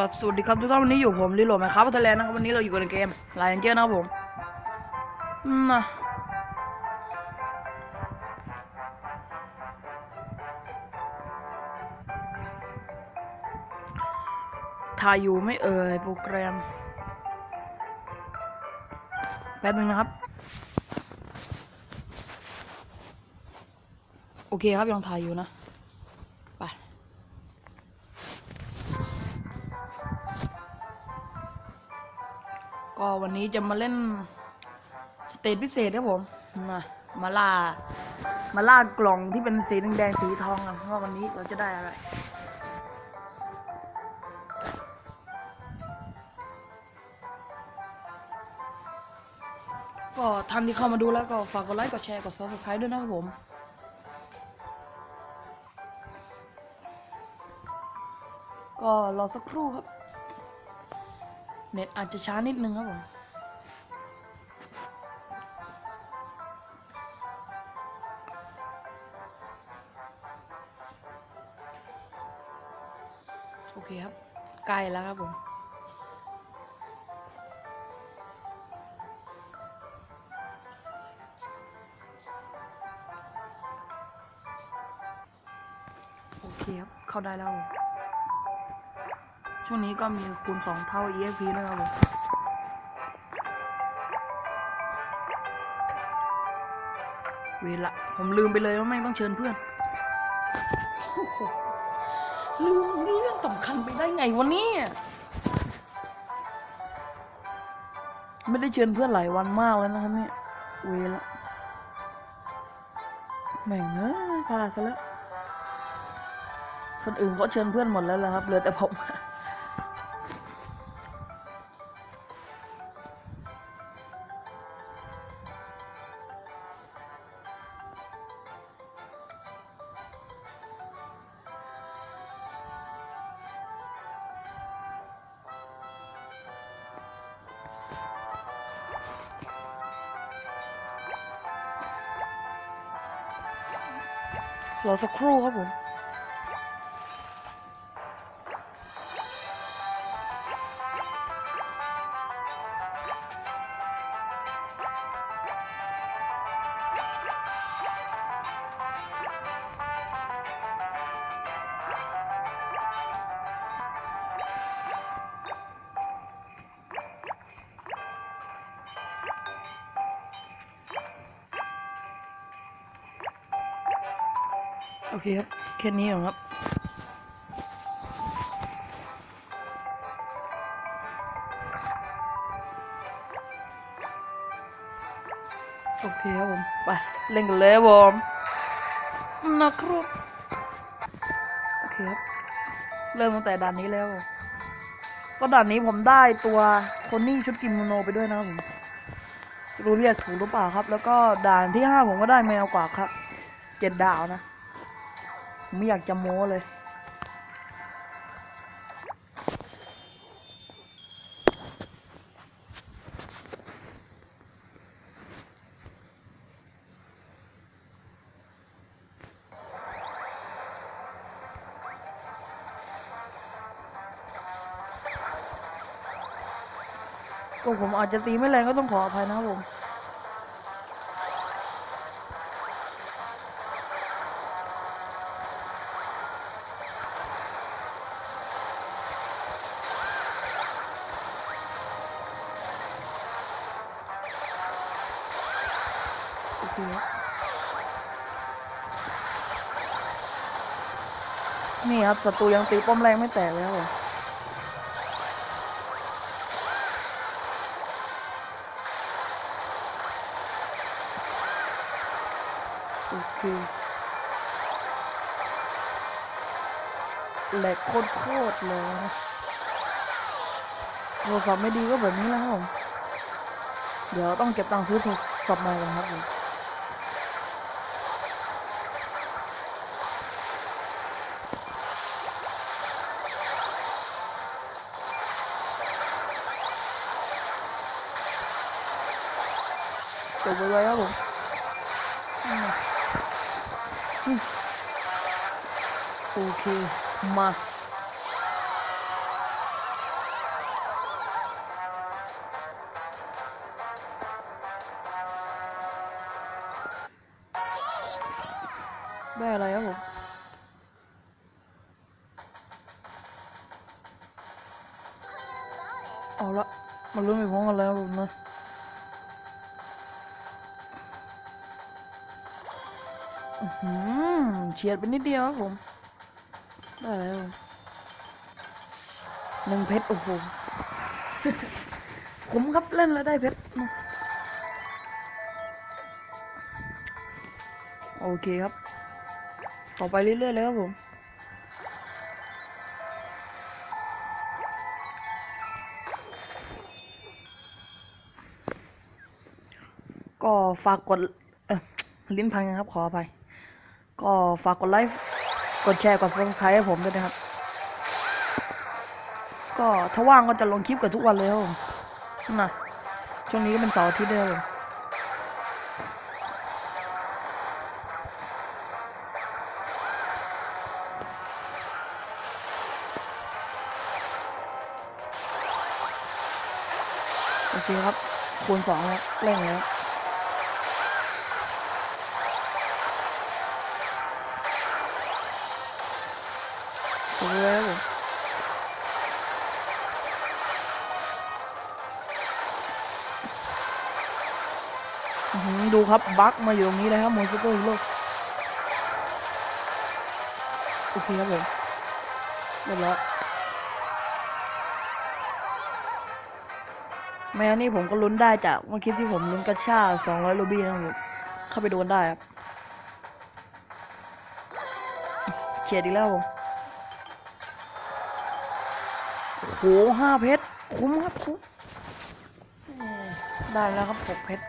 ล่ะสวัสดีครับทุกท่านวันนี้อยู่ผมลิโลไหมครับพัทแลนด์นะครับวันนี้เราอยู่กันในเกมไลน์เจอร์นะครับผมอืมนะถ่ายอยู่ไม่เอ่ยโปรแกรม แป๊บนึงนะครับ โอเคครับยังถ่ายอยู่นะ ก็วันนี้จะมาเล่นสเตจพิเศษครับผมมามาล่า มาล่ากล่องที่เป็นสีแดงสีทองกันว่าวันนี้เราจะได้อะไรก็ท่านที่เข้ามาดูแล้วก็ฝากกดไลค์กดแชร์กด subscribe ด้วยนะครับผมก็รอสักครู่ครับ เน็ตอาจจะช้านิดนึงครับผมโอเคครับใกล้แล้วครับผมโอเคครับเข้าได้แล้ว ช่วงนี้ก็มีคูณสองเท่า EXP นะครับผมเวละ ผมลืมไปเลยว่าไม่งต้องเชิญเพื่อนลืมเรื่องสำคัญไปได้ไงวันนี้ ไม่ได้เชิญเพื่อนหลายวันมากแล้วนะครับเนี่ยเวละแม่งเอ้ยพลาดซะแล้วคนอื่นเขาเชิญเพื่อนหมดแล้วละครับเหลือแต่ผม รอสักครู่ครับผม เคครับ แค่นี้เหรอครับโอเคครับผม ไป เล่นกันเลยครับผมนะครับโอเคครับ เริ่มตั้งแต่ด่านนี้แล้ว ก็ด่านนี้ผมได้ตัวคนนี่ชุดกิโมโนไปด้วยนะครับผมรู้เรียกถูกหรือเปล่าครับ แล้วก็ด่านที่ห้าผมก็ได้แมวกว่าครับ เจ็ดดาวนะ ไม่อยากจะโม้เลย ก็ผมอาจจะตีไม่แรงก็ต้องขออภัยนะครับผม เคครับนี่ครับศัตรูยังตีป้อมแรงไม่แตกเลยครับผมโอเคแหลกโคตรเลยโทรศัพท์ไม่ดีก็แบบนี้แล้วผมเดี๋ยวต้องเก็บตังค์ซื้อโทรศัพท์ใหม่กันครับผม บไปไวครับผมโอเค มาได้อะไรครับผมเอาละมาลุ้มไปพร้อมกันแล้วผมนะ เฉียดไปนิดเดียวครับผมได้แล้วหนึ่งเพชรโอ้โหผมครับเล่นแล้วได้เพชรโอเคครับ ต่อไปเรื่อยๆเลยครับผมก็ฝากกดลิ้นพังนะครับขออภัย ก็ฝากกดไลค์กดแชร์กดซับสไครต์ให้ผมด้วยนะครับ ก็ถ้าว่างก็จะลงคลิปกันทุกวันเลยครับผมนะช่วงนี้ก็เป็นเสาร์อาทิตย์เลยครับผมโอเคครับคูณสองแล้วเร่งแล้ว ถูกแล้วผมอื้อหือดูครับบั๊กมาอยู่ตรงนี้เลยครับมอนสเตอร์ฮีโร่โอเคครับผมเรียบร้อยแม้นนี้ผมก็ลุ้นได้จากเมื่อกี้ที่ผมลุ้นกระชา200โรบี้นะครับผมเข้าไปโดนได้ครับเฉียดอีกแล้วผม โหห้าเพชร คุ้มครับคุ้มได้แล้วครับหกเพชร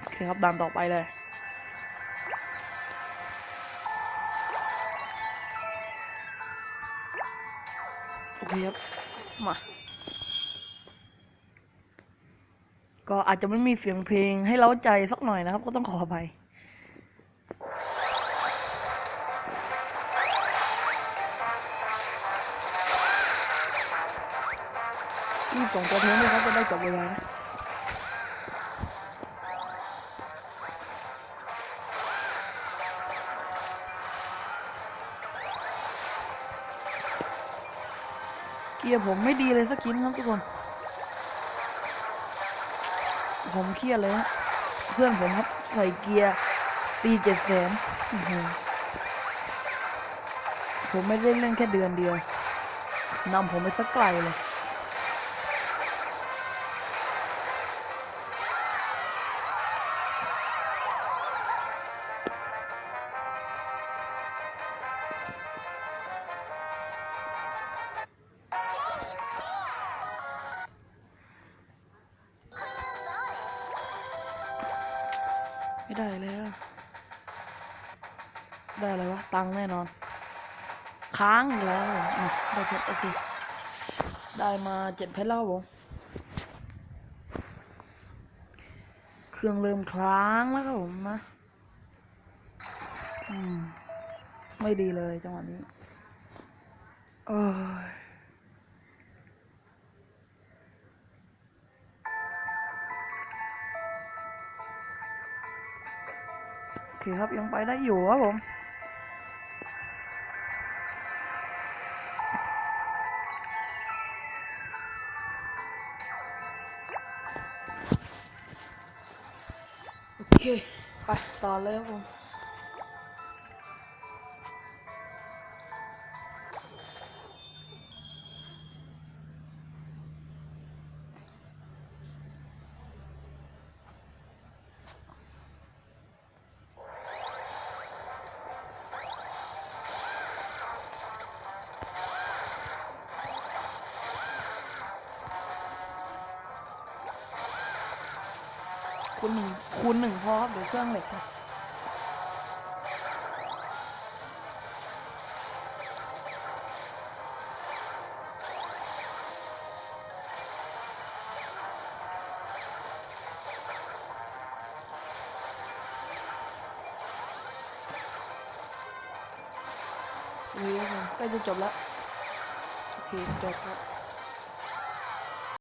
โอเคครับด่านต่อไปเลยโอเคครับ มา ก็อาจจะไม่มีเสียงเพลงให้เล้าใจสักหน่อยนะครับ ก็ต้องขออภัย รีบส่งตัวเทนด้วยครับจะได้จบเวลานะเกียร์ผมไม่ดีเลยสักชิ้นครับทุกคน ผมเครียดเลยฮะเพื่อนผมครับใส่เกียร์ตีเจ็ดแสนผมไม่ได้เล่นแค่เดือนเดียวนำผมไปสักไกลเลย ไม่ได้แล้ว ได้อะไรวะ ตังแน่นอน ค้างแล้วอะได้เพชรโอเค ได้มาเจ็ดเพชรแล้วผมเครื่องเริ่มค้างแล้วครับผมนะอืม ไม่ดีเลยจังหวะนี้ เออ เคครับยังไปได้อยู่ครับผมโอเคไปต่อเลยครับผม คูณหนึ่งคูณหนึ่งพอครับเดี๋ยวเครื่องเหล็กครับนี่ครับผมใกล้จะจบแล้ว โอเค จบครับ